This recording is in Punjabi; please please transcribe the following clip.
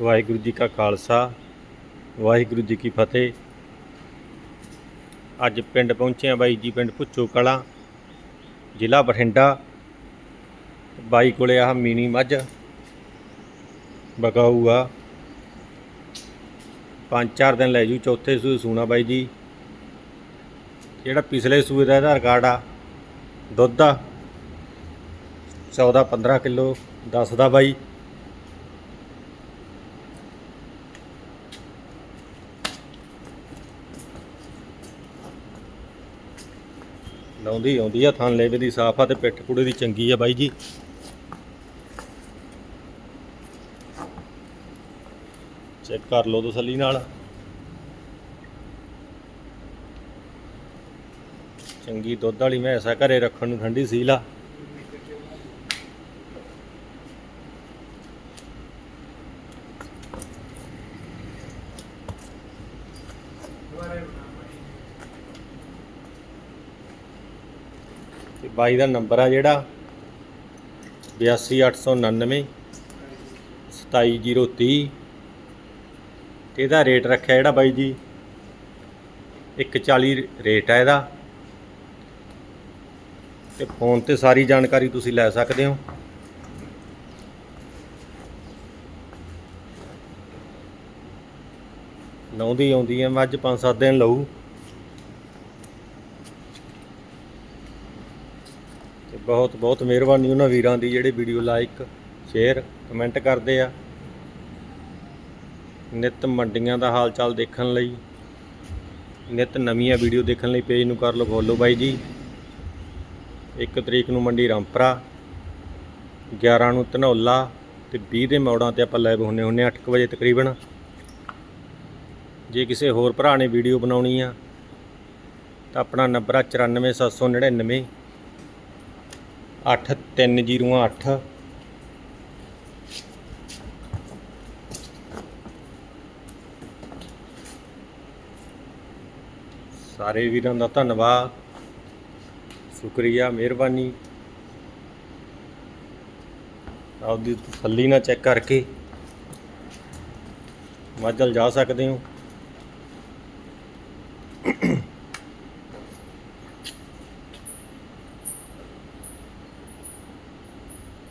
ਵਾਹਿਗੁਰੂ ਜੀ ਕਾ ਖਾਲਸਾ, ਵਾਹਿਗੁਰੂ ਜੀ ਕੀ ਫਤਿਹ। ਅੱਜ ਪਿੰਡ ਪਹੁੰਚੇ ਆ ਬਾਈ ਜੀ, ਪਿੰਡ ਭੁੱਚੋ ਕਲਾਂ ਜ਼ਿਲ੍ਹਾ ਬਠਿੰਡਾ। ਬਾਈ ਕੋਲੇ ਆਹ ਮੀਨੀ ਮੱਝ ਬਕਾਊ ਆ। ਪੰਜ ਚਾਰ ਦਿਨ ਲੈ ਜੂ, ਚੌਥੇ ਸੂਏ ਸੂਣਾ ਬਾਈ ਜੀ। ਜਿਹੜਾ ਪਿਛਲੇ ਸੂਏ ਦਾ ਇਹਦਾ ਰਿਕਾਰਡ ਆ, ਦੁੱਧ ਆ 14 15 ਕਿਲੋ ਦਾ ਬਾਈ। ਲਾਉਂਦੀ ਆਉਂਦੀ ਆ ਥਣ ਲੇਵੇ ਦੀ ਸਾਫ਼ ਆ ਤੇ ਪਿੱਠ ਪੁੜੇ ਦੀ ਚੰਗੀ ਆ ਬਾਈ ਜੀ। ਚੈੱਕ ਕਰ ਲਓ ਤਸੱਲੀ ਨਾਲ। ਚੰਗੀ ਦੁੱਧ ਵਾਲੀ ਮੈਂਸ ਆ, ਘਰੇ ਰੱਖਣ ਨੂੰ ਠੰਡੀ ਸੀਲ ਆ। ਤੇ ਬਾਈ ਦਾ ਨੰਬਰ ਆ ਜਿਹੜਾ 82899 27030 ਤੇ ਇਹਦਾ ਰੇਟ ਰੱਖਿਆ ਜਿਹੜਾ ਬਾਈ ਜੀ 140 ਰੇਟ ਆ ਇਹਦਾ। ਤੇ ਫੋਨ ਤੇ ਸਾਰੀ ਜਾਣਕਾਰੀ ਤੁਸੀਂ ਲੈ ਸਕਦੇ ਹੋ। ਲਾਉਂਦੀ ਆਉਂਦੀ ਐ ਮੱਝ 5-7 ਦਿਨ ਲਊ। ਤੇ ਬਹੁਤ ਬਹੁਤ ਮਿਹਰਬਾਨੀ ਉਹਨਾਂ ਵੀਰਾਂ ਦੀ ਜਿਹੜੇ ਵੀਡੀਓ ਲਾਈਕ ਸ਼ੇਅਰ ਕਮੈਂਟ ਕਰਦੇ ਆ। ਨਿਤ ਮੰਡੀਆਂ ਦਾ ਹਾਲ ਚਾਲ ਦੇਖਣ ਲਈ, ਨਿਤ ਨਵੀਆਂ ਵੀਡੀਓ ਦੇਖਣ ਲਈ ਪੇਜ ਨੂੰ ਕਰ ਲਓ ਫੋਲੋ ਬਾਈ ਜੀ। 1 ਤਰੀਕ ਨੂੰ ਮੰਡੀ ਰਾਮਪਰਾ 11 ਨੂੰ ਧਨੌਲਾ ਤੇ 20 ਦੇ ਮੌੜਾਂ ਤੇ ਆਪਾਂ ਲਾਈਵ ਹੁੰਨੇ ਹੁੰਨੇ 8 ਵਜੇ ਤਕਰੀਬਨ। ਜੇ ਕਿਸੇ ਹੋਰ ਭਰਾ ਨੇ ਵੀਡੀਓ ਬਣਾਉਣੀ ਆ ਤਾਂ ਆਪਣਾ ਨੰਬਰ ਆ 94799 8308 ਸਾਰੇ ਵੀਰਾਂ ਦਾ ਧੰਨਵਾਦ। ਸ਼ੁਕਰੀਆ, ਮਿਹਰਬਾਨੀ। ਆਪਦੀ ਤਸੱਲੀ ਨਾਲ ਚੈੱਕ ਕਰਕੇ ਮਾਝਲ ਜਾ ਸਕਦੇ ਹੋ।